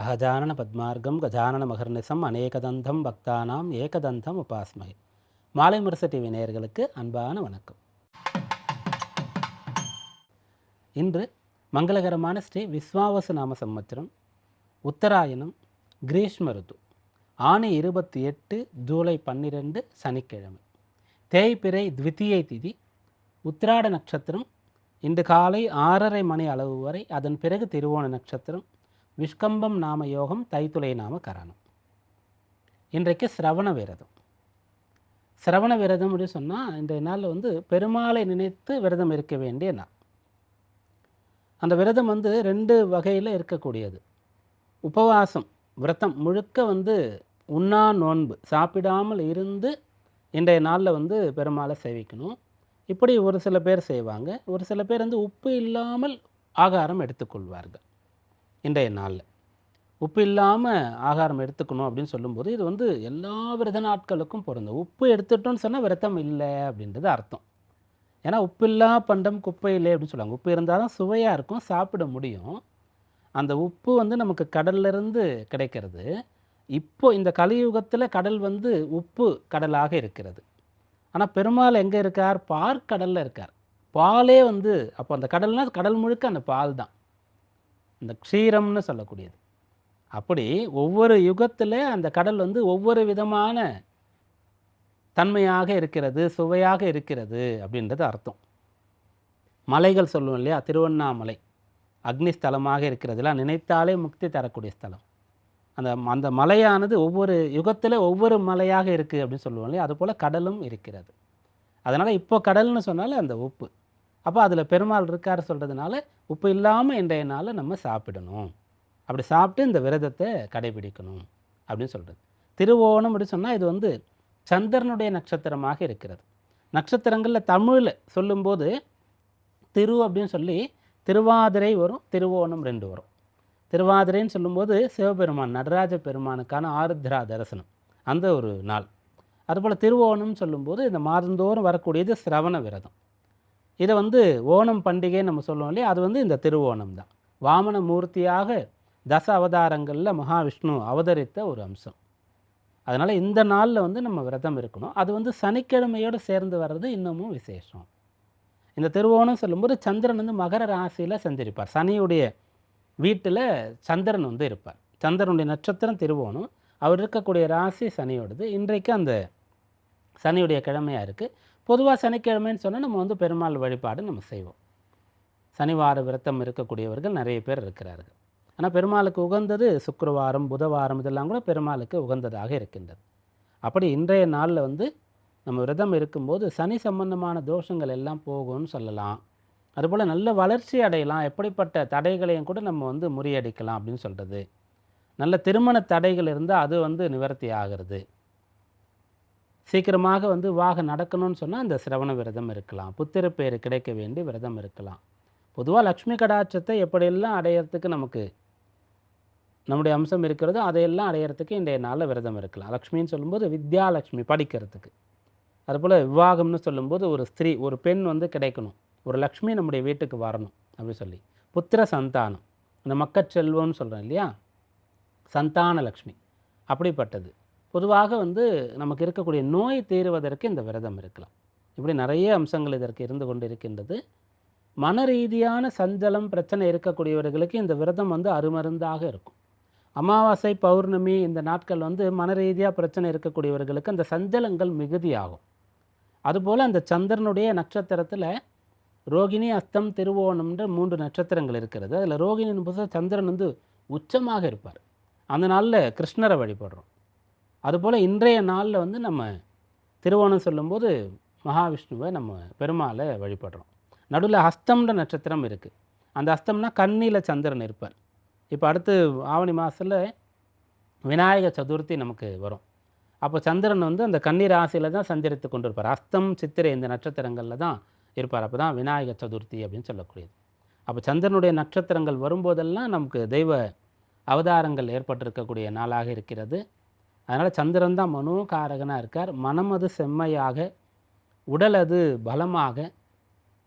அகஜானன பத்மார்க்கம் கஜானன மகர்நிசம் அநேகதந்தம் பக்தானாம் ஏகதந்தம் உபாஸ்மகை மாலை முரசு டிவி நேயர்களுக்கு அன்பான வணக்கம். இன்று மங்களகரமான ஸ்ரீ விஸ்வாவசு நாம சம்மத்திரம் உத்தராயணம் கிரீஷ்ம ருது. ஆணி இருபத்தி எட்டு ஜூலை பன்னிரெண்டு சனிக்கிழமை. தேய்பிறை த்விதியை திதி உத்திராட நட்சத்திரம் இன்று காலை ஆறரை மணி அளவு வரை அதன் பிறகு திருவோண நட்சத்திரம் விஷ்கம்பம் நாம யோகம் தைத்துளை நாம கரணம். இன்றைக்கு சிரவண விரதம். சிரவண விரதம் அப்படின்னு சொன்னால் இன்றைய நாளில் வந்து பெருமாளை நினைத்து விரதம் இருக்க வேண்டிய நாள். அந்த விரதம் வந்து ரெண்டு வகையில் இருக்கக்கூடியது. உபவாசம் விரதம் முழுக்க வந்து உண்ணா நோன்பு சாப்பிடாமல் இருந்து இன்றைய நாளில் வந்து பெருமாளை சேவிக்கணும். இப்படி ஒரு சில பேர் செய்வாங்க. ஒரு சில பேர் வந்து உப்பு இல்லாமல் ஆகாரம் எடுத்துக்கொள்வார்கள். இன்றைய நாளில். உப்பு இல்லாமல் ஆகாரம் எடுத்துக்கணும் அப்படின்னு சொல்லும்போது இது வந்து எல்லா விரத நாட்களுக்கும் பொருந்தும். உப்பு எடுத்துட்டோம்னு சொன்னால் விரதம் இல்லை அப்படின்றது அர்த்தம். ஏன்னா உப்பில்லா பண்டம் குப்பை இல்லை அப்படின்னு சொல்லுவாங்க. உப்பு இருந்தால் தான் சுவையாக இருக்கும் சாப்பிட முடியும். அந்த உப்பு வந்து நமக்கு கடல்லிருந்து கிடைக்கிறது. இப்போ இந்த கலியுகத்தில் கடல் வந்து உப்பு கடலாக இருக்கிறது. ஆனால் பெருமாள் எங்கே இருக்கார்? பார்க்கடலில் இருக்கார். பாலே வந்து அப்போ அந்த கடல்னால் கடல் முழுக்க அந்த பால் தான். இந்த க்ஷீரம்னு சொல்லக்கூடியது. அப்படி ஒவ்வொரு யுகத்தில் அந்த கடல் வந்து ஒவ்வொரு விதமான தன்மையாக இருக்கிறது சுவையாக இருக்கிறது அப்படின்றது அர்த்தம். மலைகள் சொல்லுவோம் இல்லையா? திருவண்ணாமலை அக்னி ஸ்தலமாக இருக்கிறதுலாம் நினைத்தாலே முக்தி தரக்கூடிய ஸ்தலம். அந்த அந்த மலையானது ஒவ்வொரு யுகத்தில் ஒவ்வொரு மலையாக இருக்குது அப்படின்னு சொல்லுவோம் இல்லையா? அதுபோல் கடலும் இருக்கிறது. அதனால் இப்போ கடல்னு சொன்னாலே அந்த உப்பு. அப்போ அதில் பெருமாள் இருக்கார் சொல்கிறதுனால உப்பு இல்லாமல் இன்றைய நாளில் நம்ம சாப்பிடணும். அப்படி சாப்பிட்டு இந்த விரதத்தை கடைபிடிக்கணும் அப்படின்னு சொல்கிறது திருவோணம் அப்படின்னு சொன்னால் இது வந்து சந்திரனுடைய நட்சத்திரமாக இருக்கிறது. நட்சத்திரங்களில் தமிழில் சொல்லும்போது திரு அப்படின்னு சொல்லி திருவாதிரை வரும் திருவோணம் ரெண்டு வரும். திருவாதிரைன்னு சொல்லும்போது சிவபெருமான் நடராஜ பெருமானுக்கான ஆருத்ரா தரிசனம் அந்த ஒரு நாள். அதுபோல் திருவோணம்னு சொல்லும்போது இந்த மாதந்தோறும் வரக்கூடியது சிரவண விரதம். இதை வந்து ஓணம் பண்டிகைன்னு நம்ம சொல்லுவோம் இல்லையா? அது வந்து இந்த திருவோணம் தான். வாமன மூர்த்தியாக தச அவதாரங்களில் மகாவிஷ்ணு அவதரித்த ஒரு அம்சம். அதனால் இந்த நாளில் வந்து நம்ம விரதம் இருக்கணும். அது வந்து சனிக்கிழமையோடு சேர்ந்து வர்றது இன்னமும் விசேஷம். இந்த திருவோணம் சொல்லும்போது சந்திரன் வந்து மகர ராசியில் செஞ்சிருப்பார். சனியுடைய வீட்டில் சந்திரன் வந்து இருப்பார். சந்திரனுடைய நட்சத்திரம் திருவோணம். அவர் இருக்கக்கூடிய ராசி சனியோடது. இன்றைக்கு அந்த சனியுடைய கிழமையாக இருக்குது பொதுவாக சனிக்கிழமைன்னு சொன்னால் நம்ம வந்து பெருமாள் வழிபாடு நம்ம செய்வோம். சனிவார விரத்தம் இருக்கக்கூடியவர்கள் நிறைய பேர் இருக்கிறார்கள். ஆனால் பெருமாளுக்கு உகந்தது சுக்கரவாரம் புதவாரம் இதெல்லாம் கூட பெருமாளுக்கு உகந்ததாக இருக்கின்றது. அப்படி இன்றைய நாளில் வந்து நம்ம விரதம் இருக்கும்போது சனி சம்பந்தமான தோஷங்கள் எல்லாம் போகும்னு சொல்லலாம். அதுபோல் நல்ல வளர்ச்சி அடையலாம். எப்படிப்பட்ட தடைகளையும் கூட நம்ம வந்து முறியடிக்கலாம் அப்படின்னு சொல்கிறது நல்ல திருமண தடைகள் இருந்தால் அது வந்து நிவர்த்தி ஆகிறது. சீக்கிரமாக வந்து வாக நடக்கணும்னு சொன்னால் அந்த சிரவண விரதம் இருக்கலாம். புத்திர பேர் கிடைக்க வேண்டி விரதம் இருக்கலாம். பொதுவாக லக்ஷ்மி கடாட்சத்தை எப்படியெல்லாம் அடையிறதுக்கு நமக்கு நம்முடைய அம்சம் இருக்கிறதோ அதையெல்லாம் அடையிறதுக்கு இன்றைய நாளில் விரதம் இருக்கலாம். லக்ஷ்மின்னு சொல்லும்போது வித்யாலக்ஷ்மி படிக்கிறதுக்கு. அதுபோல் விவாகம்னு சொல்லும்போது ஒரு ஸ்திரீ ஒரு பெண் வந்து கிடைக்கணும். ஒரு லக்ஷ்மி நம்முடைய வீட்டுக்கு வரணும் அப்படின்னு சொல்லி. புத்திர சந்தானம். இந்த மக்கச்செல்வம்னு சொல்கிறோம் இல்லையா? சந்தான லக்ஷ்மி. அப்படிப்பட்டது. பொதுவாக வந்து நமக்கு இருக்கக்கூடிய நோய் தீருவதற்கு இந்த விரதம் இருக்கலாம். இப்படி நிறைய அம்சங்கள் இதற்கு இருந்து கொண்டு இருக்கின்றது மன ரீதியான சஞ்சலம் பிரச்சனை இருக்கக்கூடியவர்களுக்கு இந்த விரதம் வந்து அருமருந்தாக இருக்கும். அமாவாசை பௌர்ணமி இந்த நாட்கள் வந்து மன ரீதியாக பிரச்சனை இருக்கக்கூடியவர்களுக்கு அந்த சஞ்சலங்கள் மிகுதியாகும். அதுபோல் அந்த சந்திரனுடைய நட்சத்திரத்தில் ரோகிணி அஸ்தம் திருவோணம்ன்ற மூன்று நட்சத்திரங்கள் இருக்கிறது. அதில் ரோகிணியின் புதுசாக சந்திரன் வந்து உச்சமாக இருப்பார். அந்த நாளில் கிருஷ்ணரை வழிபடுறோம். அதுபோல் இன்றைய நாளில் வந்து நம்ம திருவோணம் சொல்லும்போது மகாவிஷ்ணுவை நம்ம பெருமாளை வழிபடுறோம். நடுவில் ஹஸ்தம்ன்ற நட்சத்திரம் இருக்குது அந்த ஹஸ்தம்னா கண்ணியில் சந்திரன் இருப்பார். இப்போ அடுத்து ஆவணி மாதத்தில் விநாயக சதுர்த்தி நமக்கு வரும். அப்போ சந்திரன் வந்து அந்த கண்ணீர் ராசியில் தான் சஞ்சரித்து கொண்டு இருப்பார் அஸ்தம் சித்திரை இந்த நட்சத்திரங்களில் தான் இருப்பார். அப்போ தான் விநாயக சதுர்த்தி அப்படின்னு சொல்லக்கூடியது. அப்போ சந்திரனுடைய நட்சத்திரங்கள் வரும்போதெல்லாம் நமக்கு தெய்வ அவதாரங்கள் ஏற்பட்டிருக்கக்கூடிய நாளாக இருக்கிறது. அதனால் சந்திரன் தான் மனோகாரகனாக இருக்கார். மனம் அது செம்மையாக உடல் அது பலமாக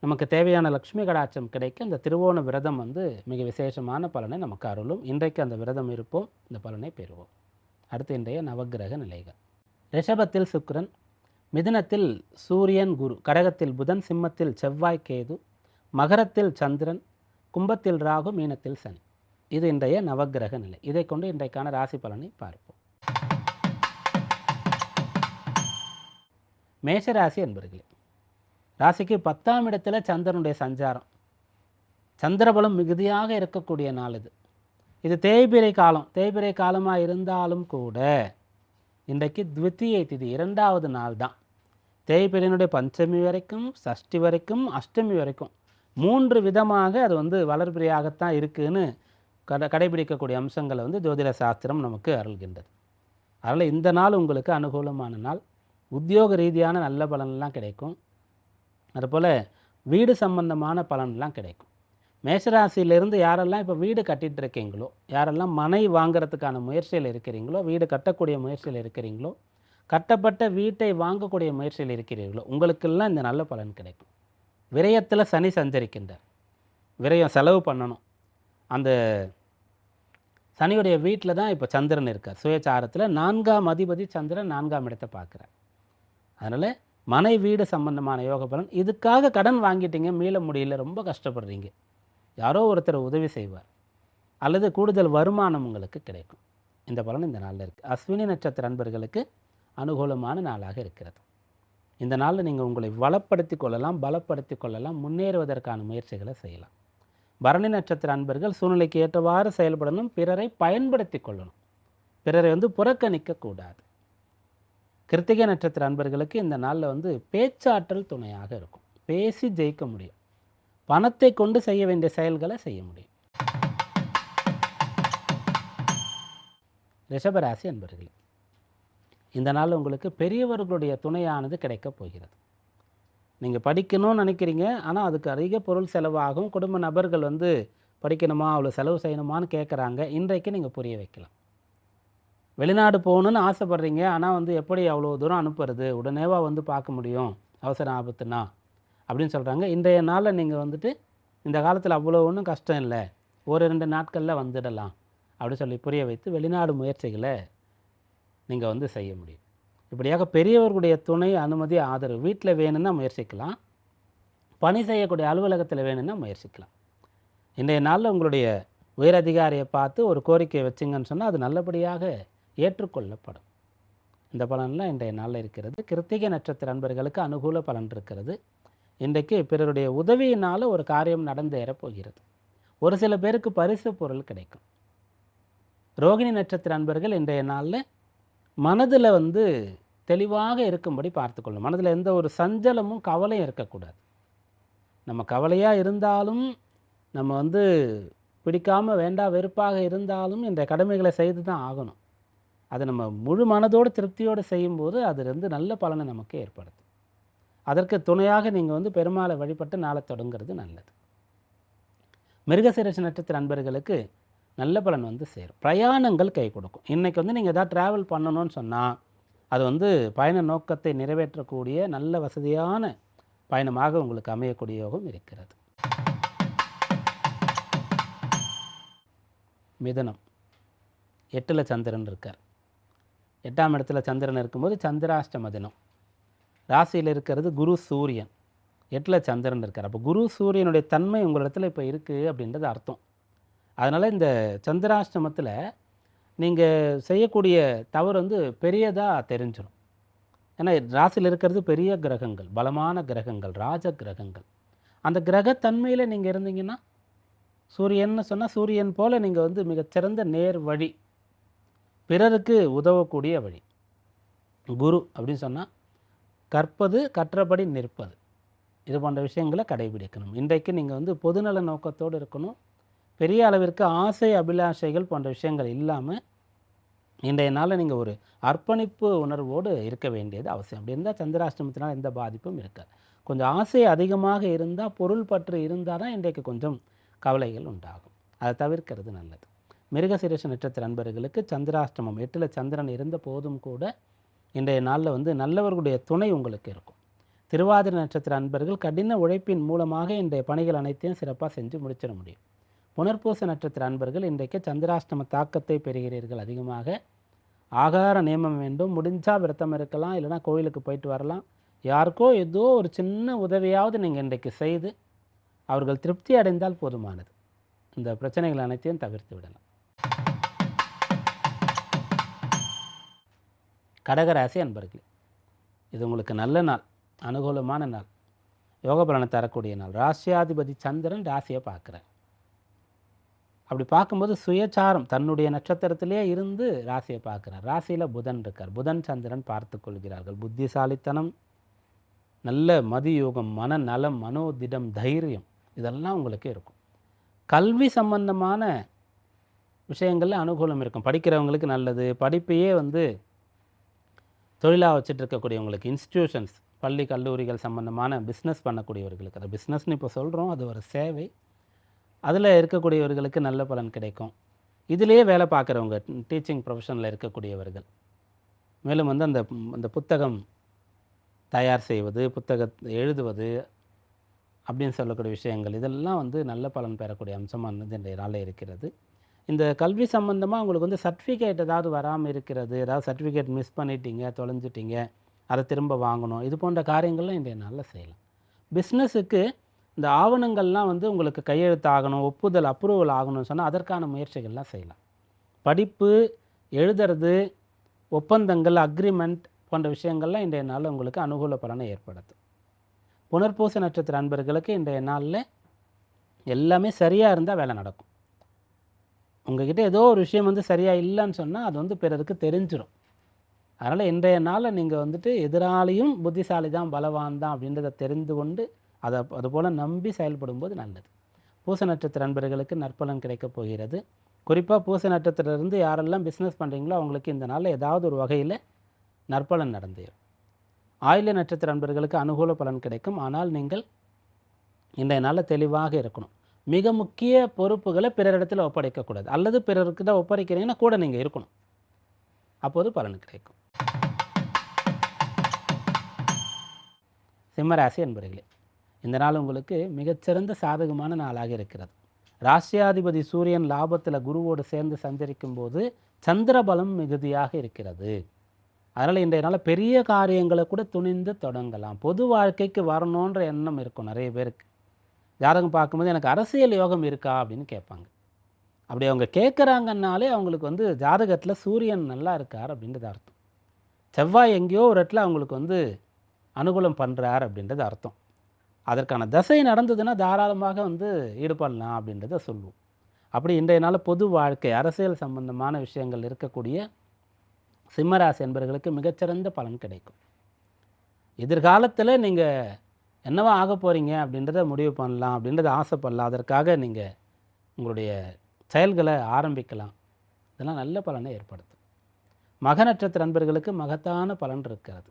நமக்கு தேவையான லக்ஷ்மி கடாட்சம் கிடைக்க இந்த திருவோண விரதம் வந்து மிக விசேஷமான பலனை நமக்கு அருளும். இன்றைக்கு அந்த விரதம் இருப்போம். இந்த பலனை பெறுவோம். அடுத்து இன்றைய நவக்கிரக நிலைகள். ரிஷபத்தில் சுக்கரன் மிதுனத்தில் சூரியன் குரு கடகத்தில் புதன் சிம்மத்தில் செவ்வாய் கேது மகரத்தில் சந்திரன் கும்பத்தில் ராகு மீனத்தில் சனி. இது இன்றைய நவக்கிரக நிலை. இதை கொண்டு இன்றைக்கான ராசி பலனை பார்ப்போம். மேஷராசி என்பர்களே ராசிக்கு பத்தாம் இடத்துல சந்திரனுடைய சஞ்சாரம். சந்திரபலம் மிகுதியாக இருக்கக்கூடிய நாள் இது. இது தேய்பிரை காலம். தேய்பிரை காலமாக இருந்தாலும் கூட இன்றைக்கு த்வித்தீயை திதி இரண்டாவது நாள் தான். தேய்பிரையினுடைய பஞ்சமி வரைக்கும் சஷ்டி வரைக்கும் அஷ்டமி வரைக்கும் மூன்று விதமாக அது வந்து வளர்பிறையாகத்தான் இருக்குன்னு கட கடைபிடிக்கக்கூடிய அம்சங்களை வந்து ஜோதிட சாஸ்திரம் நமக்கு அருள்கின்றது. அதனால் இந்த நாள் உங்களுக்கு அனுகூலமான நாள். உத்தியோக ரீதியான நல்ல பலன்லாம் கிடைக்கும். அதுபோல் வீடு சம்பந்தமான பலன்லாம் கிடைக்கும். மேஷராசியிலிருந்து யாரெல்லாம் இப்போ வீடு கட்டிகிட்டு இருக்கீங்களோ யாரெல்லாம் மனை வாங்குறதுக்கான முயற்சியில் இருக்கிறீங்களோ வீடு கட்டக்கூடிய முயற்சியில் இருக்கிறீங்களோ கட்டப்பட்ட வீட்டை வாங்கக்கூடிய முயற்சியில் இருக்கிறீர்களோ உங்களுக்கெல்லாம் இந்த நல்ல பலன் கிடைக்கும். விரயத்தில் சனி சஞ்சரிக்கின்றார். விரயம் செலவு பண்ணணும். அந்த சனியுடைய வீட்டில் தான் இப்போ சந்திரன் இருக்கார். சுயச்சாரத்தில் நான்காம் அதிபதி சந்திரன் நான்காம் இடத்தை பார்க்குறார். அதனால் மனை வீடு சம்பந்தமான யோக பலன். இதுக்காக கடன் வாங்கிட்டீங்க மீள முடியல ரொம்ப கஷ்டப்படுறீங்க. யாரோ ஒருத்தர் உதவி செய்வார். அல்லது கூடுதல் வருமானம் உங்களுக்கு கிடைக்கும். இந்த பலன் இந்த நாளில் இருக்குது அஸ்வினி நட்சத்திர அன்பர்களுக்கு அனுகூலமான நாளாக இருக்கிறது. இந்த நாளில் நீங்கள் உங்களை வளப்படுத்தி கொள்ளலாம் பலப்படுத்தி கொள்ளலாம் முன்னேறுவதற்கான முயற்சிகளை செய்யலாம். பரணி நட்சத்திர அன்பர்கள் சூழ்நிலைக்கு ஏற்றவாறு செயல்படணும் பிறரை பயன்படுத்தி கொள்ளணும். பிறரை வந்து புறக்கணிக்கக்கூடாது கிருத்திகை நட்சத்திர அன்பர்களுக்கு இந்த நாளில் வந்து பேச்சாற்றல் துணையாக இருக்கும். பேசி ஜெயிக்க முடியும். பணத்தை கொண்டு செய்ய வேண்டிய செயல்களை செய்ய முடியும். ரிஷபராசி அன்பர்களே இந்த நாள் உங்களுக்கு பெரியவர்களுடைய துணையானது கிடைக்கப் போகிறது. நீங்கள் படிக்கணும்னு நினைக்கிறீங்க ஆனால் அதுக்கு அதிக பொருள் செலவாகும். குடும்ப நபர்கள் வந்து படிக்கணுமா அவ்வளோ செலவு செய்யணுமான்னு கேட்குறாங்க இன்றைக்கு நீங்கள் புரிய வைக்கலாம். வெளிநாடு போகணுன்னு ஆசைப்பட்றீங்க ஆனால் வந்து எப்படி அவ்வளோ தூரம் அனுப்புறது? உடனேவா வந்து பார்க்க முடியும். அவசர ஆபத்துனா? அப்படின்னு சொல்கிறாங்க இன்றைய நாளில் நீங்கள் வந்துட்டு இந்த காலத்தில் அவ்வளோ ஒன்றும் கஷ்டம் இல்லை. ஒரு ரெண்டு நாட்களில் வந்துடலாம். அப்படின்னு சொல்லி புரிய வைத்து வெளிநாடு முயற்சிகளை நீங்கள் வந்து செய்ய முடியும். இப்படியாக பெரியவர்களுடைய துணை அனுமதி ஆதரவு வீட்டில் வேணும்னா முயற்சிக்கலாம். பணி செய்யக்கூடிய அலுவலகத்தில் வேணும்னா முயற்சிக்கலாம். இன்றைய நாளில் உங்களுடைய உயரதிகாரியை பார்த்து ஒரு கோரிக்கையை வச்சிங்கன்னு சொன்னால் அது நல்லபடியாக ஏற்றுக்கொள்ளப்படும். இந்த பலன்லாம் இன்றைய நாளில் இருக்கிறது. கிருத்திகை நட்சத்திர அன்பர்களுக்கு அனுகூல பலன் இருக்கிறது. இன்றைக்கு பிறருடைய உதவியினால் ஒரு காரியம் நடந்தேற போகிறது. ஒரு சில பேருக்கு பரிசு பொருள் கிடைக்கும். ரோகிணி நட்சத்திர அன்பர்கள் இன்றைய நாளில் மனதில் வந்து தெளிவாக இருக்கும்படி பார்த்துக்கொள்ளும் மனதில் எந்த ஒரு சஞ்சலமும் கவலையும் இருக்கக்கூடாது. நம்ம கவலையாக இருந்தாலும் நம்ம வந்து பிடிக்காம வேண்டா வெறுப்பாக இருந்தாலும் இந்த கடமைகளை செய்து தான் ஆகணும். அதை நம்ம முழு மனதோடு திருப்தியோடு செய்யும்போது அது வந்து நல்ல பலனை நமக்கு ஏற்படுத்தும். அதற்கு துணையாக நீங்கள் வந்து பெருமாளை வழிபட்டு நாளை தொடங்குறது நல்லது. மிருகசீரச நட்சத்திர நண்பர்களுக்கு நல்ல பலன் வந்து சேரும். பிரயாணங்கள் கை கொடுக்கும். இன்றைக்கி வந்து நீங்கள் எதாவது ட்ராவல் பண்ணணும்னு சொன்னால் அது வந்து பயண நோக்கத்தை நிறைவேற்றக்கூடிய நல்ல வசதியான பயணமாக உங்களுக்கு அமையக்கூடிய யோகம் இருக்கிறது. மிதனம். எட்டில் சந்திரன் இருக்கார். எட்டாம் இடத்துல சந்திரன் இருக்கும்போது சந்திராஷ்டம தினம். ராசியில் இருக்கிறது குரு சூரியன். எட்டில் சந்திரன் இருக்கார். அப்போ குரு சூரியனுடைய தன்மை உங்களிடத்துல இப்போ இருக்குது அப்படின்றது அர்த்தம். அதனால் இந்த சந்திராஷ்டமத்தில் நீங்கள் செய்யக்கூடிய தவறு வந்து பெரியதாக தெரிஞ்சிடும் ஏன்னா ராசியில் இருக்கிறது பெரிய கிரகங்கள் பலமான கிரகங்கள் ராஜ கிரகங்கள். அந்த கிரகத்தன்மையில் நீங்கள் இருந்தீங்கன்னா சூரியன்னு சொன்னால் சூரியன் போல் நீங்கள் வந்து மிகச்சிறந்த நேர் வழி பிறருக்கு உதவக்கூடிய வழி. குரு அப்படின்னு சொன்னால் கற்பது கற்றபடி நிற்பது. இது போன்ற விஷயங்களை கடைபிடிக்கணும். இன்றைக்கு நீங்கள் வந்து பொதுநல நோக்கத்தோடு இருக்கணும். பெரிய அளவிற்கு ஆசை அபிலாஷைகள் போன்ற விஷயங்கள் இல்லாமல் இன்றைய நாளில் நீங்கள் ஒரு அர்ப்பணிப்பு உணர்வோடு இருக்க வேண்டியது அவசியம். அப்படி இருந்தால் சந்திராஷ்டமத்தினால் எந்த பாதிப்பும் இருக்காது. கொஞ்சம் ஆசை அதிகமாக இருந்தால் பொருள் பற்று இருந்தால் தான் இன்றைக்கு கொஞ்சம் கவலைகள் உண்டாகும். அதை தவிர்க்கிறது நல்லது. மிருகசீரஷ நட்சத்திர அன்பர்களுக்கு சந்திராஷ்டமம். எட்டில் சந்திரன் இருந்த போதும் கூட இன்றைய நாளில் வந்து நல்லவர்களுடைய துணை உங்களுக்கு இருக்கும். திருவாதிரை நட்சத்திர அன்பர்கள் கடின உழைப்பின் மூலமாக இன்றைய பணிகள் அனைத்தையும் சிறப்பாக செஞ்சு முடிச்சிட முடியும். புனர்பூச நட்சத்திர அன்பர்கள் இன்றைக்கு சந்திராஷ்டம தாக்கத்தை பெறுகிறீர்கள் அதிகமாக. ஆகார நியமம் வேண்டும். முடிஞ்சால் விரதம் இருக்கலாம். இல்லைனா கோயிலுக்கு போயிட்டு வரலாம். யாருக்கோ ஏதோ ஒரு சின்ன உதவியாவது நீங்கள் இன்றைக்கு செய்து அவர்கள் திருப்தி அடைந்தால் போதுமானது. இந்த பிரச்சனைகள் அனைத்தையும் தவிர்த்து விடலாம். கடகராசி அன்பர்களே இது உங்களுக்கு நல்ல நாள் அனுகூலமான நாள். யோக பலனை தரக்கூடிய நாள். ராசியாதிபதி சந்திரன் ராசியை பார்க்குறார். அப்படி பார்க்கும்போது சுயச்சாரம் தன்னுடைய நட்சத்திரத்திலே இருந்து ராசியை பார்க்குறார். ராசியில் புதன் இருக்கார். புதன் சந்திரன் பார்த்து கொள்கிறார்கள். புத்திசாலித்தனம் நல்ல மதியோகம் மன நலம் மனோதிடம் தைரியம் இதெல்லாம் உங்களுக்கு இருக்கும். கல்வி சம்பந்தமான விஷயங்களில் அனுகூலம் இருக்கும். படிக்கிறவங்களுக்கு நல்லது. படிப்பையே வந்து தொழிலாக வச்சுட்டு இருக்கக்கூடியவங்களுக்கு இன்ஸ்டிடியூஷன்ஸ் பள்ளி கல்லூரிகள் சம்மந்தமான பிஸ்னஸ் பண்ணக்கூடியவர்களுக்கு அது பிஸ்னஸ்னு இப்போ சொல்கிறோம் அது ஒரு சேவை. அதில் இருக்கக்கூடியவர்களுக்கு நல்ல பலன் கிடைக்கும். இதிலேயே வேலை பார்க்குறவங்க டீச்சிங் ப்ரொஃபஷனில் இருக்கக்கூடியவர்கள். மேலும் வந்து அந்த அந்த புத்தகம் தயார் செய்வது புத்தக எழுதுவது அப்படின்னு சொல்லக்கூடிய விஷயங்கள் இதெல்லாம் வந்து நல்ல பலன் பெறக்கூடிய அம்சமானது இன்றைய நாளில் இருக்கிறது. இந்த கல்வி சம்மந்தமாக உங்களுக்கு வந்து சர்டிஃபிகேட் ஏதாவது வராமல் இருக்கிறது ஏதாவது சர்டிஃபிகேட் மிஸ் பண்ணிட்டீங்க தொலைஞ்சிட்டீங்க அதை திரும்ப வாங்கணும் இது போன்ற காரியங்கள்லாம் இன்றைய நாளில் செய்யலாம். பிஸ்னஸுக்கு இந்த ஆவணங்கள்லாம் வந்து உங்களுக்கு கையெழுத்து ஆகணும் ஒப்புதல் அப்ரூவல் ஆகணும்னு சொன்னால் அதற்கான முயற்சிகள்லாம் செய்யலாம். படிப்பு எழுதுறது ஒப்பந்தங்கள் அக்ரிமெண்ட் போன்ற விஷயங்கள்லாம் இன்றைய நாளில் உங்களுக்கு அனுகூல பலனை ஏற்படுத்தும். புனர்பூச நட்சத்திர அன்பர்களுக்கு இன்றைய நாளில் எல்லாமே சரியாக இருந்தால் வேலை நடக்கும். உங்ககிட்ட ஏதோ ஒரு விஷயம் வந்து சரியாக இல்லைன்னு சொன்னால் அது வந்து பிறருக்கு தெரிஞ்சிடும் அதனால் இன்றைய நாளில் நீங்கள் வந்துட்டு எதிராளியும் புத்திசாலி தான் பலவான் தான் அப்படின்றத தெரிந்து கொண்டு அதை அதுபோல் நம்பி செயல்படும்போது நல்லது. பூச நட்சத்திர அன்பர்களுக்கு நற்பலன் கிடைக்கப் போகிறது. குறிப்பாக பூச நட்சத்திரத்திலிருந்து யாரெல்லாம் பிஸ்னஸ் பண்ணுறீங்களோ அவங்களுக்கு இந்த நாளில் ஏதாவது ஒரு வகையில் நற்பலன் நடந்தேறும். ஆயில நட்சத்திர அன்பர்களுக்கு அனுகூல பலன் கிடைக்கும். ஆனால் நீங்கள் இன்றைய நாளில் தெளிவாக இருக்கணும். மிக முக்கிய பொறுப்புகளை பிறரிடத்தில் ஒப்படைக்கக்கூடாது. அல்லது பிறருக்கு தான் ஒப்படைக்கிறீங்கன்னா கூட நீங்கள் இருக்கணும். அப்போது பலன் கிடைக்கும். சிம்மராசி என்பர்களே இந்த நாள் உங்களுக்கு மிகச்சிறந்த சாதகமான நாளாக இருக்கிறது. ராசியாதிபதி சூரியன் லாபத்தில் குருவோடு சேர்ந்து சஞ்சரிக்கும் போது சந்திரபலம் மிகுதியாக இருக்கிறது. அதனால் இன்றைய நாள் பெரிய காரியங்களை கூட துணிந்து தொடங்கலாம். பொது வாழ்க்கைக்கு வரணுன்ற எண்ணம் இருக்கும் நிறைய பேருக்கு. ஜாதகம் பார்க்கும்போது எனக்கு அரசியல் யோகம் இருக்கா அப்படின்னு கேட்பாங்க. அப்படி அவங்க கேட்குறாங்கன்னாலே அவங்களுக்கு வந்து ஜாதகத்தில் சூரியன் நல்லா இருக்கார் அப்படின்றது அர்த்தம். செவ்வாய் எங்கேயோ ஒரு இடத்துல அவங்களுக்கு வந்து அனுகூலம் பண்ணுறார் அப்படின்றது அர்த்தம். அதற்கான தசை நடந்ததுன்னா தாராளமாக வந்து ஈடுபடலாம் அப்படின்றத சொல்லுவோம். அப்படி இன்றைய நாள் பொது வாழ்க்கை அரசியல் சம்பந்தமான விஷயங்கள் இருக்கக்கூடிய சிம்மராசி என்பவர்களுக்கு மிகச்சிறந்த பலன் கிடைக்கும். எதிர்காலத்தில் நீங்கள் என்னவா ஆக போகிறீங்க அப்படின்றத முடிவு பண்ணலாம் அப்படின்றத ஆசைப்படலாம். அதற்காக நீங்கள் உங்களுடைய செயல்களை ஆரம்பிக்கலாம். இதெல்லாம் நல்ல பலனை ஏற்படுத்தும். மக நட்சத்திர நண்பர்களுக்கு மகத்தான பலன் இருக்கிறது.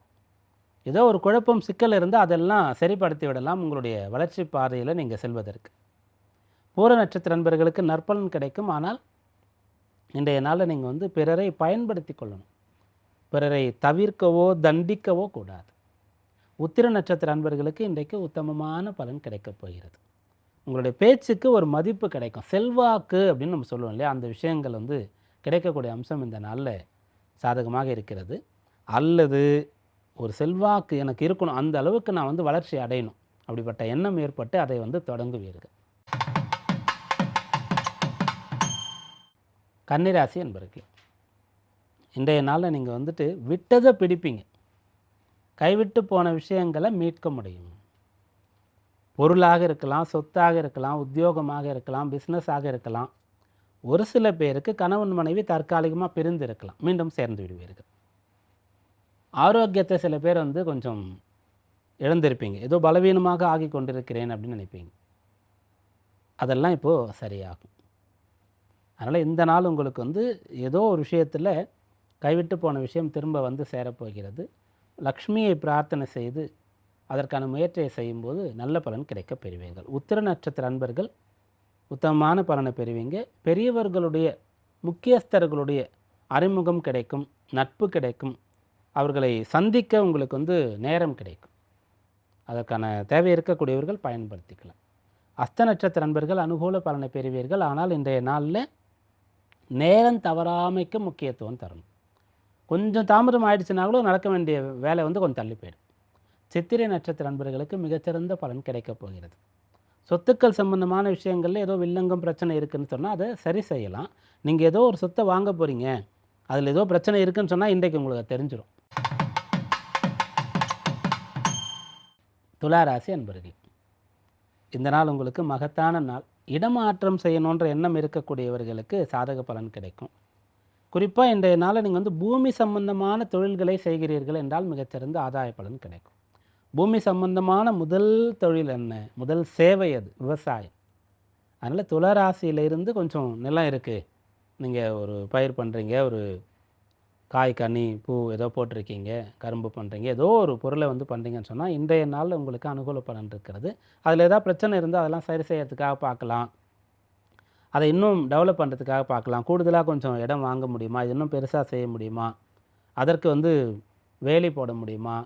ஏதோ ஒரு குழப்பம் சிக்கல் இருந்தால் அதெல்லாம் சரிப்படுத்தி விடலாம். உங்களுடைய வளர்ச்சி பாதையில் நீங்கள் செல்வதற்கு. பூர நட்சத்திர நண்பர்களுக்கு நற்பலன் கிடைக்கும். ஆனால் இன்றைய நாளில் நீங்கள் வந்து பிறரை பயன்படுத்தி கொள்ளணும். பிறரை தவிர்க்கவோ தண்டிக்கவோ கூடாது. உத்திர நட்சத்திர அன்பர்களுக்கு இன்றைக்கு உத்தமமான பலன் கிடைக்கப் போகிறது. உங்களுடைய பேச்சுக்கு ஒரு மதிப்பு கிடைக்கும். செல்வாக்கு அப்படின்னு நம்ம சொல்லுவோம் இல்லையா? அந்த விஷயங்கள் வந்து கிடைக்கக்கூடிய அம்சம் இந்த நாளில் சாதகமாக இருக்கிறது. அல்லது ஒரு செல்வாக்கு எனக்கு இருக்கணும். அந்த அளவுக்கு நான் வந்து வளர்ச்சி அடையணும். அப்படிப்பட்ட எண்ணம் ஏற்பட்டு அதை வந்து தொடங்குவீர்கள். கன்னிராசி என்பருக்கு இன்றைய நாளில் நீங்கள் வந்துட்டு விட்டதை பிடிப்பீங்க. கைவிட்டு போன விஷயங்களை மீட்க முடியும். பொருளாக இருக்கலாம் சொத்தாக இருக்கலாம் உத்தியோகமாக இருக்கலாம் பிஸ்னஸாக இருக்கலாம். ஒரு சில பேருக்கு கணவன் மனைவி தற்காலிகமாக பிரிந்து இருக்கலாம் மீண்டும் சேர்ந்து விடுவீர்கள். ஆரோக்கியத்தை சில பேர் வந்து கொஞ்சம் இழந்திருப்பீங்க. ஏதோ பலவீனமாக ஆகி கொண்டிருக்கிறேன் அப்படின்னு நினைப்பீங்க. அதெல்லாம் இப்போது சரியாகும். அதனால் இந்த நாள் உங்களுக்கு வந்து ஏதோ ஒரு விஷயத்தில் கைவிட்டு போன விஷயம் திரும்ப வந்து சேரப்போகிறது. லக்ஷ்மியை பிரார்த்தனை செய்து அதற்கான முயற்சியை செய்யும்போது நல்ல பலன் கிடைக்க பெறுவீர்கள். உத்திர நட்சத்திர அன்பர்கள் உத்தமமான பலனை பெறுவீங்க. பெரியவர்களுடைய முக்கியஸ்தர்களுடைய அறிமுகம் கிடைக்கும் நட்பு கிடைக்கும் அவர்களை சந்திக்க உங்களுக்கு வந்து நேரம் கிடைக்கும். அதற்கான தேவை இருக்கக்கூடியவர்கள் பயன்படுத்திக்கலாம். அஸ்த நட்சத்திர அன்பர்கள் அனுகூல பலனை பெறுவீர்கள். ஆனால் இன்றைய நாளில் நேரம் தவறாமைக்கு முக்கியத்துவம் தரணும். கொஞ்சம் தாமதம் ஆயிடுச்சுன்னா கூட நடக்க வேண்டிய வேலை வந்து கொஞ்சம் தள்ளி போயிடும். சித்திரை நட்சத்திர நண்பர்களுக்கு மிகச்சிறந்த பலன் கிடைக்கப் போகிறது. சொத்துக்கள் சம்பந்தமான விஷயங்களில் ஏதோ வில்லங்கம் பிரச்சனை இருக்குன்னு சொன்னால் அதை சரி செய்யலாம். நீங்கள் ஏதோ ஒரு சொத்தை வாங்க போகிறீங்க அதில் ஏதோ பிரச்சனை இருக்குன்னு சொன்னால் இன்றைக்கு உங்களுக்கு தெரிஞ்சிடும் துளாராசி அன்பர்கள் இந்த நாள் உங்களுக்கு மகத்தான நாள். இடமாற்றம் செய்யணுன்ற எண்ணம் இருக்கக்கூடியவர்களுக்கு சாதக பலன் கிடைக்கும். குறிப்பாக இன்றைய நாளில் நீங்கள் வந்து பூமி சம்பந்தமான தொழில்களை செய்கிறீர்கள் என்றால் மிகச்சிறந்த ஆதாய பலன் கிடைக்கும். பூமி சம்பந்தமான முதல் தொழில் என்ன? முதல் சேவை அது விவசாயம். அதனால் துளராசியிலிருந்து கொஞ்சம் நிலம் இருக்குது நீங்கள் ஒரு பயிர் பண்ணுறீங்க ஒரு காய் கனி பூ ஏதோ போட்டிருக்கீங்க கரும்பு பண்ணுறீங்க ஏதோ ஒரு பொருளை வந்து பண்ணுறீங்கன்னு சொன்னால் இன்றைய நாளில் உங்களுக்கு அனுகூல பலன் இருக்கிறது. அதில் ஏதாவது பிரச்சனை இருந்தால் அதெல்லாம் சரி செய்யறதுக்காக பார்க்கலாம். அதை இன்னும் டெவலப் பண்ணுறதுக்காக பார்க்கலாம். கூடுதலாக கொஞ்சம் இடம் வாங்க முடியுமா? இன்னும் பெருசாக செய்ய முடியுமா? அதற்கு வந்து வேலி போட முடியுமா?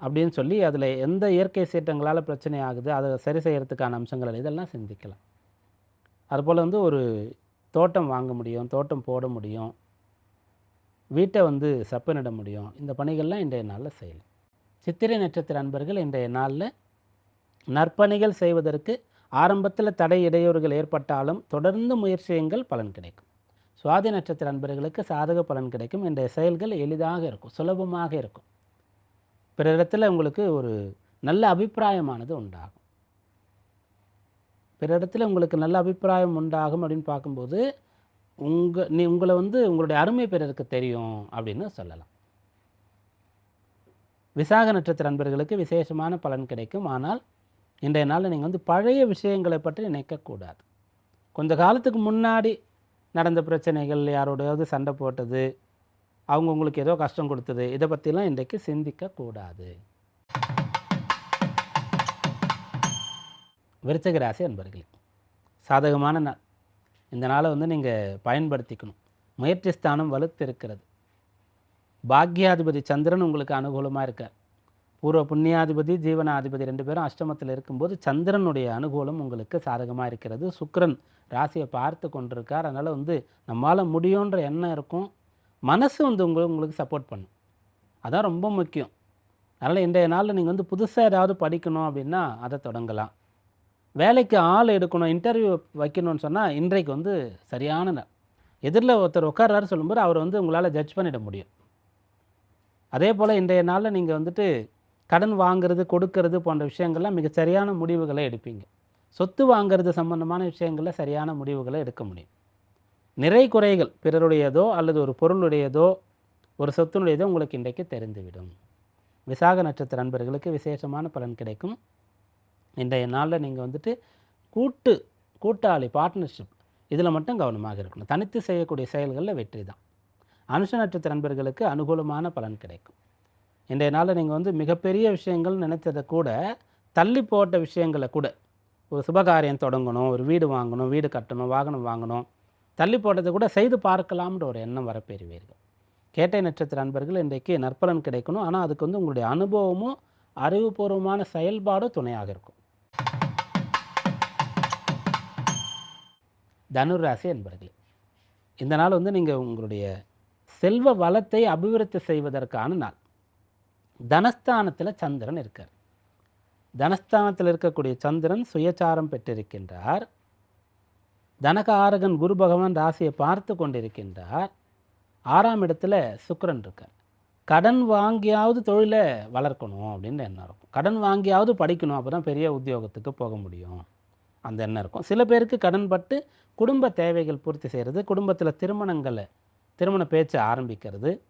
அப்படின்னு சொல்லி அதில் எந்த இயற்கை சீற்றங்களால் பிரச்சனை ஆகுது அதை சரி செய்கிறதுக்கான அம்சங்கள் இதெல்லாம் சிந்திக்கலாம். அதுபோல் வந்து ஒரு தோட்டம் வாங்க முடியும் தோட்டம் போட முடியும் வீட்டை வந்து சப்பனிட முடியும். இந்த பணிகள்லாம் இன்றைய நாளில் செய்யலாம். சித்திரை நட்சத்திர அன்பர்கள் இன்றைய நாளில் நற்பணிகள் செய்வதற்கு ஆரம்பத்தில் தடை இடையூறுகள் ஏற்பட்டாலும் தொடர்ந்து முயற்சியுங்கள் பலன் கிடைக்கும். சுவாதி நட்சத்திர அன்பர்களுக்கு சாதக பலன் கிடைக்கும். என்ற செயல்கள் எளிதாக இருக்கும் சுலபமாக இருக்கும். பிறரிடத்தில் உங்களுக்கு ஒரு நல்ல அபிப்பிராயமானது உண்டாகும். பிறரிடத்தில் உங்களுக்கு நல்ல அபிப்பிராயம் உண்டாகும் அப்படின்னு பார்க்கும்போது உங்கள் நீ உங்களை வந்து உங்களுடைய அருமை பிறருக்கு தெரியும் அப்படின்னு சொல்லலாம். விசாக நட்சத்திர அன்பர்களுக்கு விசேஷமான பலன் கிடைக்கும். ஆனால் இன்றைய நாளில் நீங்கள் வந்து பழைய விஷயங்களை பற்றி நினைக்கக்கூடாது. கொஞ்ச காலத்துக்கு முன்னாடி நடந்த பிரச்சனைகள் யாரோடையாவது சண்டை போட்டது அவங்க உங்களுக்கு ஏதோ கஷ்டம் கொடுத்தது இதை பற்றிலாம் இன்றைக்கு சிந்திக்கக்கூடாது. விருச்சக ராசி அன்பர்களே சாதகமான நாள். இந்த நாளை வந்து நீங்கள் பயன்படுத்திக்கணும். முயற்சி ஸ்தானம் வலுத்து இருக்கிறது பாக்யாதிபதி சந்திரன் உங்களுக்கு அனுகூலமாக இருக்கார். பூர்வ புண்ணியாதிபதி ஜீவனாதிபதி ரெண்டு பேரும் அஷ்டமத்தில் இருக்கும்போது சந்திரனுடைய அனுகூலம் உங்களுக்கு சாதகமாக இருக்கிறது. சுக்கரன் ராசியை பார்த்து கொண்டிருக்கார். அதனால் வந்து நம்மளால் முடியுன்ற எண்ணம் இருக்கும். மனசு வந்து உங்களுக்கு உங்களுக்கு சப்போர்ட் பண்ணும். அதான் ரொம்ப முக்கியம். அதனால் இன்றைய நாளில் நீங்கள் வந்து புதுசாக ஏதாவது படிக்கணும் அப்படின்னா அதை தொடங்கலாம். வேலைக்கு ஆள் எடுக்கணும் இன்டர்வியூ வைக்கணும்னு சொன்னால் இன்றைக்கு வந்து சரியான நாள். எதிரில் ஒருத்தர் உட்கார்றாரு சொல்லும்போது அவர் வந்து உங்களால் ஜட்ஜ் பண்ணிட முடியும். அதே போல் இன்றைய நாளில் நீங்கள் வந்துட்டு கடன் வாங்குறது கொடுக்கறது போன்ற விஷயங்கள்லாம் மிக சரியான முடிவுகளை எடுப்பீங்க. சொத்து வாங்குறது சம்பந்தமான விஷயங்களில் சரியான முடிவுகளை எடுக்க முடியும். நிறை குறைகள் பிறருடையதோ அல்லது ஒரு பொருளுடையதோ ஒரு சொத்தினுடையதோ உங்களுக்கு இன்றைக்கு தெரிந்துவிடும். விசாக நட்சத்திர நண்பர்களுக்கு விசேஷமான பலன் கிடைக்கும். இன்றைய நாளில் நீங்கள் வந்துட்டு கூட்டு கூட்டாளி பார்ட்னர்ஷிப் இதில் மட்டும் கவனமாக இருக்கணும். தனித்து செய்யக்கூடிய செயல்களில் வெற்றி தான் அனுஷ நட்சத்திர நண்பர்களுக்கு அனுகூலமான பலன் கிடைக்கும். இன்றைய நாளில் நீங்கள் வந்து மிகப்பெரிய விஷயங்கள் நினைத்ததை கூட தள்ளி போட்ட விஷயங்களை கூட ஒரு சுபகாரியம் தொடங்கணும் ஒரு வீடு வாங்கணும் வீடு கட்டணும் வாகனம் வாங்கணும் தள்ளி போட்டதை கூட செய்து பார்க்கலாம்ன்ற ஒரு எண்ணம் வரப்பெறுவீர்கள். கேட்டை நட்சத்திர அன்பர்கள் இன்றைக்கு நற்பலன் கிடைக்கணும். ஆனால் அதுக்கு வந்து உங்களுடைய அனுபவமும் அறிவுபூர்வமான செயல்பாடும் துணையாக இருக்கும். தனுராசி என்பர்களே இந்த நாள் வந்து நீங்கள் உங்களுடைய செல்வ வளத்தை அபிவிருத்தி செய்வதற்கான நாள். தனஸ்தானத்தில் சந்திரன் இருக்கார். தனஸ்தானத்தில் இருக்கக்கூடிய சந்திரன் சுயச்சாரம் பெற்றிருக்கின்றார். தனகாரகன் குரு பகவான் ராசியை பார்த்து கொண்டிருக்கின்றார். ஆறாம் இடத்துல சுக்கரன் இருக்கார். கடன் வாங்கியாவது தொழிலை வளர்க்கணும் அப்படின்னு எண்ணம் இருக்கும். கடன் வாங்கியாவது படிக்கணும் அப்போ தான் பெரிய உத்தியோகத்துக்கு போக முடியும். அந்த எண்ணம் இருக்கும். சில பேருக்கு கடன் பட்டு குடும்ப தேவைகள் பூர்த்தி செய்கிறது குடும்பத்தில் திருமணங்களை திருமண பேச்சு ஆரம்பிக்கிறது.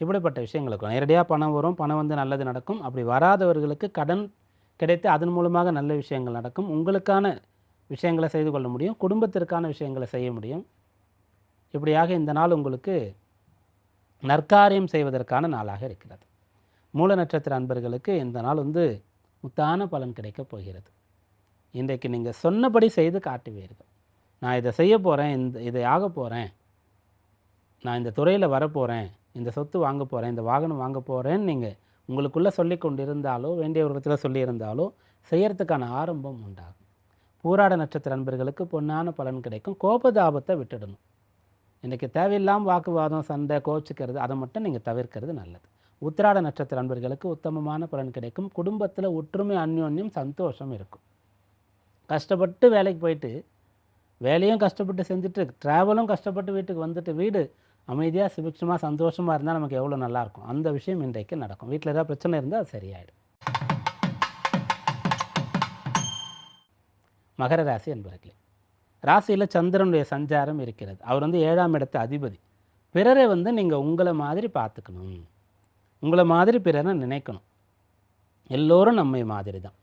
இப்படிப்பட்ட விஷயங்களுக்கு நேரடியாக பணம் வரும் பணம் வந்து நல்லது நடக்கும். அப்படி வராதவர்களுக்கு கடன் கிடைத்து அதன் மூலமாக நல்ல விஷயங்கள் நடக்கும். உங்களுக்கான விஷயங்களை செய்து கொள்ள முடியும். குடும்பத்திற்கான விஷயங்களை செய்ய முடியும். இப்படியாக இந்த நாள் உங்களுக்கு நற்காரியம் செய்வதற்கான நாளாக இருக்கிறது. மூல நட்சத்திர அன்பர்களுக்கு இந்த நாள் வந்து முத்தான பலன் கிடைக்கப் போகிறது. இன்றைக்கு நீங்கள் சொன்னபடி செய்து காட்டுவீர்கள். நான் இதை செய்ய போகிறேன் இந்த இதை ஆக போகிறேன் நான் இந்த துறையில் வரப்போகிறேன் இந்த சொத்து வாங்க போகிறேன் இந்த வாகனம் வாங்க போகிறேன்னு நீங்கள் உங்களுக்குள்ளே சொல்லி கொண்டிருந்தாலோ உருவத்தில் சொல்லியிருந்தாலோ செய்யறதுக்கான ஆரம்பம் உண்டாகும். பூராட நட்சத்திர நண்பர்களுக்கு பொன்னான பலன் கிடைக்கும். கோபதாபத்தை விட்டுடணும். இன்றைக்கி தேவையில்லாமல் வாக்குவாதம் சண்டை கோச்சிக்கிறது அதை மட்டும் நீங்கள் தவிர்க்கிறது நல்லது. உத்திராட நட்சத்திர நண்பர்களுக்கு உத்தமமான பலன் கிடைக்கும். குடும்பத்தில் ஒற்றுமை அந்யோன்யம் சந்தோஷம் இருக்கும். கஷ்டப்பட்டு வேலைக்கு போயிட்டு வேலையும் கஷ்டப்பட்டு செஞ்சுட்டு ட்ராவலும் கஷ்டப்பட்டு வீட்டுக்கு வந்துட்டு வீடு அமைதியாக சுபிக்ஷமாக சந்தோஷமாக இருந்தால் நமக்கு எவ்வளோ நல்லாயிருக்கும்? அந்த விஷயம் இன்றைக்கு நடக்கும். வீட்டில் ஏதாவது பிரச்சனை இருந்தால் அது சரியாயிடும். மகர ராசி என்பவர்களே ராசியில் சந்திரனுடைய சஞ்சாரம் இருக்கிறது. அவர் வந்து ஏழாம் இடத்து அதிபதி. பிறரை வந்து நீங்கள் உங்களை மாதிரி பார்த்துக்கணும். உங்களை மாதிரி பிறரை நினைக்கணும். எல்லோரும் நம்மை மாதிரி தான்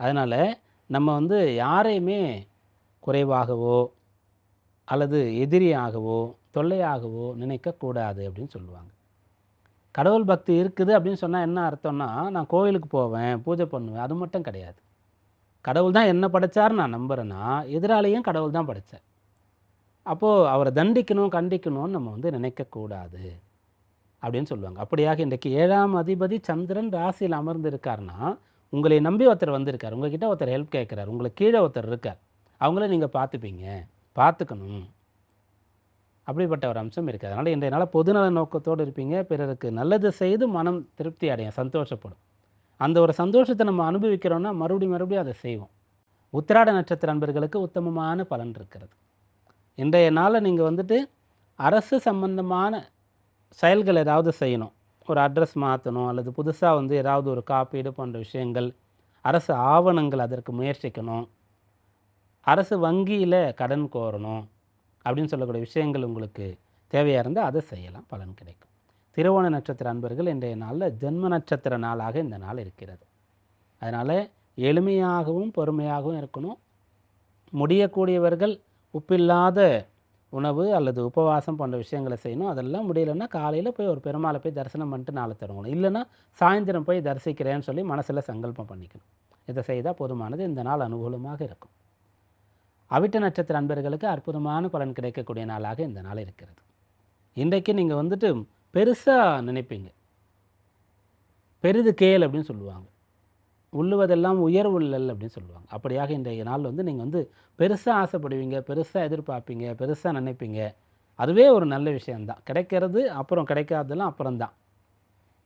அதனால் நம்ம வந்து யாரையுமே குறைவாகவோ அல்லது எதிரியாகவோ தொல்லையாகவோ நினைக்கக்கூடாது அப்படின்னு சொல்லுவாங்க. கடவுள் பக்தி இருக்குது அப்படின்னு சொன்னால் என்ன அர்த்தம்னா நான் கோவிலுக்கு போவேன் பூஜை பண்ணுவேன் அது மட்டும் கிடையாது. கடவுள் தான் என்ன படைத்தார் நான் நம்புகிறேன்னா எதிராளியும் கடவுள் தான் படைச்சார். அப்போது அவரை தண்டிக்கணும் கண்டிக்கணும்னு நம்ம வந்து நினைக்கக்கூடாது அப்படின்னு சொல்லுவாங்க. அப்படியாக இன்றைக்கு ஏழாம் அதிபதி சந்திரன் ராசியில் அமர்ந்து இருக்காருன்னா உங்களை நம்பி ஒருத்தர் வந்திருக்கார் உங்ககிட்ட ஒருத்தர் ஹெல்ப் கேட்குறாரு உங்களுக்கு கீழே ஒருத்தர் இருக்கார் அவங்கள நீங்கள் பார்த்துப்பீங்க பார்த்துக்கணும். அப்படிப்பட்ட ஒரு அம்சம் இருக்குது அதனால் இன்றைய நாள் பொதுநல நோக்கத்தோடு இருப்பீங்க. பிறருக்கு நல்லது செய்து மனம் திருப்தி அடையும். சந்தோஷப்படும். அந்த ஒரு சந்தோஷத்தை நம்ம அனுபவிக்கிறோன்னா மறுபடியும் மறுபடியும் அதை செய்வோம். உத்திராட நட்சத்திர நண்பர்களுக்கு உத்தமமான பலன் இருக்கிறது. இன்றைய நாளில் நீங்கள் வந்துட்டு அரசு சம்பந்தமான செயல்கள் ஏதாவது செய்யணும். ஒரு அட்ரஸ் மாற்றணும் அல்லது புதுசாக வந்து ஏதாவது ஒரு காப்பீடு போன்ற விஷயங்கள் அரசு ஆவணங்கள் அதற்கு முயற்சிக்கணும். அரசு வங்கியில் கடன் கோரணும். அப்படின்னு சொல்லக்கூடிய விஷயங்கள் உங்களுக்கு தேவையாக இருந்தால் அதை செய்யலாம். பலன் கிடைக்கும். திருவோண நட்சத்திர அன்பர்கள் இன்றைய நாளில் ஜென்ம நட்சத்திர நாளாக இந்த நாள் இருக்கிறது. அதனால் எளிமையாகவும் பொறுமையாகவும் இருக்கணும். முடியக்கூடியவர்கள் உப்பில்லாத உணவு அல்லது உபவாசம் போன்ற விஷயங்களை செய்யணும். அதெல்லாம் முடியலன்னா காலையில் போய் ஒரு பெருமாளை போய் தரிசனம் பண்ணிட்டு நாளை தொடங்கணும். இல்லைன்னா சாயந்தரம் போய் தரிசிக்கிறேன்னு சொல்லி மனசில் சங்கல்பம் பண்ணிக்கணும். இதை செய்தால் போதுமானது. இந்த நாள் அனுகூலமாக இருக்கும். அவிட்ட நட்சத்திர அன்பர்களுக்கு அற்புதமான பலன் கிடைக்கக்கூடிய நாளாக இந்த நாள் இருக்கிறது. இன்றைக்கு நீங்கள் வந்துட்டு பெருசாக நினைப்பீங்க. பெரிது கேள் அப்படின்னு சொல்லுவாங்க. உள்ளுவதெல்லாம் உயர் உள்ளல் அப்படின்னு சொல்லுவாங்க. அப்படியாக இன்றைய நாள் வந்து நீங்கள் வந்து பெருசாக ஆசைப்படுவீங்க பெருசாக எதிர்பார்ப்பீங்க பெருசாக நினைப்பீங்க. அதுவே ஒரு நல்ல விஷயந்தான் கிடைக்கிறது அப்புறம் கிடைக்காததெல்லாம் அப்புறம்தான்.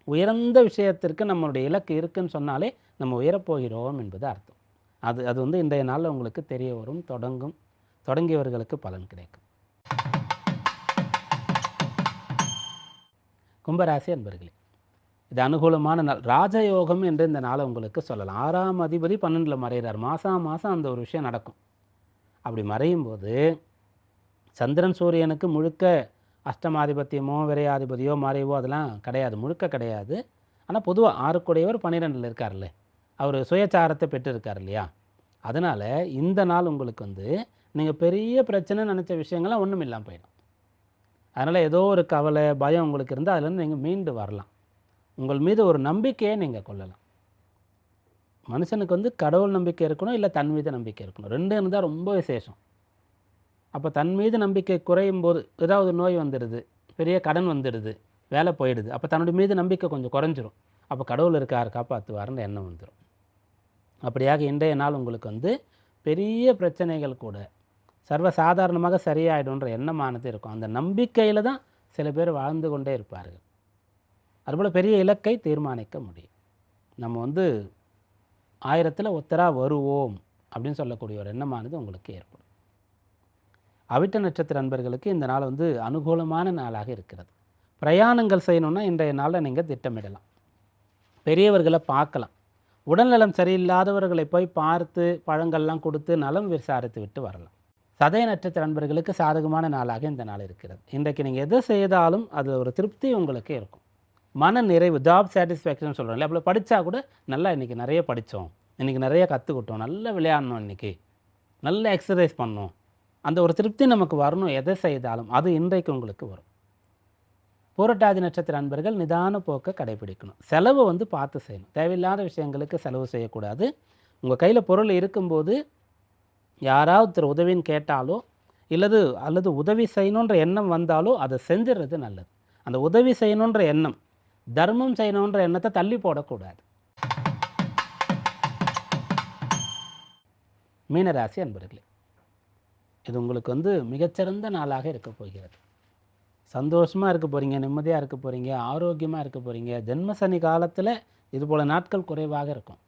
உயர்ந்த விஷயத்திற்கு நம்மளுடைய இலக்கு இருக்குன்னு சொன்னாலே நம்ம உயரப்போகிறோம் என்பது அர்த்தம். அது அது வந்து இன்றைய நாளில் உங்களுக்கு தெரிய வரும். தொடங்கும் தொடங்கியவர்களுக்கு பலன் கிடைக்கும். கும்பராசி அன்பர்களே இது அனுகூலமான நாள். ராஜயோகம் என்று இந்த நாளை உங்களுக்கு சொல்லலாம். ஆறாம் அதிபதி பன்னெண்டில் மறைகிறார். மாதம் மாதம் அந்த ஒரு விஷயம் நடக்கும். அப்படி மறையும் போது சந்திரன் சூரியனுக்கு முழுக்க அஷ்டமாதிபத்தியமோ விரையாதிபதியோ மறைவோ அதெல்லாம் கிடையாது. முழுக்க கிடையாது. ஆனால் பொதுவாக ஆறுக்குடையவர் பன்னிரெண்டில் இருக்கார்ல அவர் சுயச்சாரத்தை பெற்றிருக்கார் இல்லையா? அதனால் இந்த நாள் உங்களுக்கு வந்து நீங்கள் பெரிய பிரச்சனை நினச்ச விஷயங்கள்லாம் ஒன்றும் இல்லாமல் போயிடும். அதனால் ஏதோ ஒரு கவலை பயம் உங்களுக்கு இருந்தால் அதுலேருந்து நீங்கள் மீண்டு வரலாம். உங்கள் மீது ஒரு நம்பிக்கையை நீங்கள் கொள்ளலாம். மனுஷனுக்கு வந்து கடவுள் நம்பிக்கை இருக்கணும் இல்லை தன் மீது நம்பிக்கை இருக்கணும். ரெண்டு இருந்தால் ரொம்ப விசேஷம். அப்போ தன் மீது நம்பிக்கை குறையும் போது ஏதாவது நோய் வந்துடுது பெரிய கடன் வந்துடுது வேலை போயிடுது. அப்போ தன்னுடைய மீது நம்பிக்கை கொஞ்சம் குறைஞ்சிரும். அப்போ கடவுள் இருக்கார் காப்பாற்றுவார்னு எண்ணம் வந்துடும் அப்படியாக இன்றைய நாள் உங்களுக்கு வந்து பெரிய பிரச்சனைகள் கூட சர்வசாதாரணமாக சரியாயிடும்ன்ற எண்ணமானது இருக்கும். அந்த நம்பிக்கையில் தான் சில பேர் வாழ்ந்து கொண்டே இருப்பார்கள். அதுபோல் பெரிய இலக்கை தீர்மானிக்க முடியும். நம்ம வந்து ஆயிரத்தில் ஒத்தராக வருவோம் அப்படின்னு சொல்லக்கூடிய ஒரு எண்ணமானது உங்களுக்கு ஏற்படும். அவிட்ட நட்சத்திர நண்பர்களுக்கு இந்த நாள் வந்து அனுகூலமான நாளாக இருக்கிறது. பிரயாணங்கள் செய்யணுன்னா இன்றைய நாளில் நீங்கள் திட்டமிடலாம். பெரியவர்களை பார்க்கலாம். உடல்நலம் சரியில்லாதவர்களை போய் பார்த்து பழங்கள்லாம் கொடுத்து நலம் விசாரித்து விட்டு வரலாம். சதய நட்சத்திர நண்பர்களுக்கு சாதகமான நாளாக இந்த நாள் இருக்கிறது. இன்றைக்கு நீங்கள் எதை செய்தாலும் அது ஒரு திருப்தி உங்களுக்கு இருக்கும். மன நிறைவு ஜாப் சாட்டிஸ்ஃபேக்ஷன் சொல்கிறோம் இல்லை அப்படி படித்தா கூட நல்லா இன்றைக்கி நிறைய படித்தோம் இன்றைக்கி நிறைய கற்றுக்கிட்டோம் நல்லா விளையாடணும் இன்றைக்கி நல்ல எக்ஸசைஸ் பண்ணோம். அந்த ஒரு திருப்தி நமக்கு வரணும். எதை செய்தாலும் அது இன்றைக்கு உங்களுக்கு வரும். பூரட்டாதி நட்சத்திர அன்பர்கள் நிதான போக்கை கடைபிடிக்கணும். செலவு வந்து பார்த்து செய்யணும். தேவையில்லாத விஷயங்களுக்கு செலவு செய்யக்கூடாது. உங்கள் கையில் பொருள் இருக்கும்போது யாராவது ஒருத்தர் உதவின்னு கேட்டாலோ இல்லது அல்லது உதவி செய்யணுன்ற எண்ணம் வந்தாலோ அதை செஞ்சிடுறது நல்லது. அந்த உதவி செய்யணுன்ற எண்ணம் தர்மம் செய்யணுன்ற எண்ணத்தை தள்ளி போடக்கூடாது. மீனராசி அன்பர்களே இது உங்களுக்கு வந்து மிகச்சிறந்த நாளாக இருக்கப் போகிறது. சந்தோஷமாக இருக்க போகிறீங்க நிம்மதியாக இருக்க போகிறீங்க ஆரோக்கியமாக இருக்க போகிறீங்க ஜென்மசனி காலத்தில் இது போல் நாட்கள் குறைவாக இருக்கும்.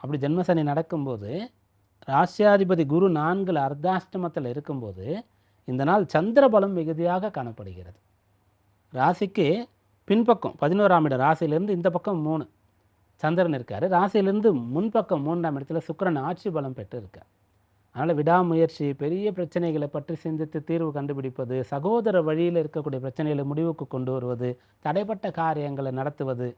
அப்படி ஜென்மசனி நடக்கும்போது ராசியாதிபதி குரு நான்கில் அர்த்தாஷ்டமத்தில் இருக்கும்போது இந்த நாள் சந்திர பலம் மிகுதியாக காணப்படுகிறது. ராசிக்கு பின்பக்கம் பதினோராம் இடம் ராசியிலேருந்து இந்த பக்கம் மூணு. சந்திரன் இருக்கார். ராசியிலேருந்து முன்பக்கம் மூன்றாம் இடத்துல சுக்கிரன் ஆட்சி பலம் பெற்று இருக்கார் அதனால் விடாமுயற்சி பெரிய பிரச்சனைகளை பற்றி சிந்தித்து தீர்வு கண்டுபிடிப்பது சகோதர வழியில் இருக்கக்கூடிய பிரச்சனைகளை முடிவுக்கு கொண்டு வருவது தடைப்பட்ட காரியங்களை நடத்துவது.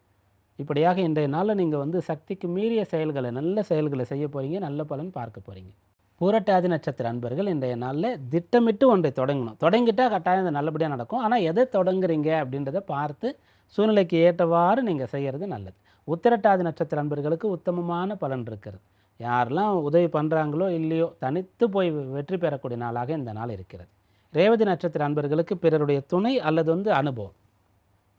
இப்படியாக இன்றைய நாளில் நீங்கள் வந்து சக்திக்கு மீறிய செயல்களை நல்ல செயல்களை செய்ய போகிறீங்க நல்ல பலன் பார்க்க போகிறீங்க பூரட்டாதி நட்சத்திர அன்பர்கள் இன்றைய நாளில் திட்டமிட்டு ஒன்றை தொடங்கணும். தொடங்கிட்டால் கட்டாயம் அது நல்லபடியாக நடக்கும். ஆனால் எதை தொடங்குறீங்க அப்படின்றத பார்த்து சூழ்நிலைக்கு ஏற்றவாறு நீங்கள் செய்கிறது நல்லது. உத்திரட்டாதி நட்சத்திர அன்பர்களுக்கு உத்தமமான பலன் இருக்கிறது. யாரெல்லாம் உதவி பண்ணுறாங்களோ இல்லையோ தனித்து போய் வெற்றி பெறக்கூடிய நாளாக இந்த நாள் இருக்கிறது. ரேவதி நட்சத்திர அன்பர்களுக்கு பிறருடைய துணை அல்லது வந்து அனுபவம்.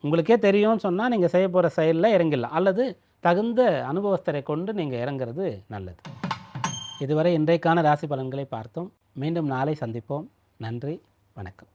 உங்களுக்கே தெரியும்னு சொன்னால் நீங்கள் செய்ய போகிற செயலில் இறங்கிடலாம். அல்லது தகுந்த அனுபவஸ்தரை கொண்டு நீங்கள் இறங்குறது நல்லது. இதுவரை இன்றைக்கான ராசி பலன்களை பார்த்தோம். மீண்டும் நாளை சந்திப்போம். நன்றி வணக்கம்.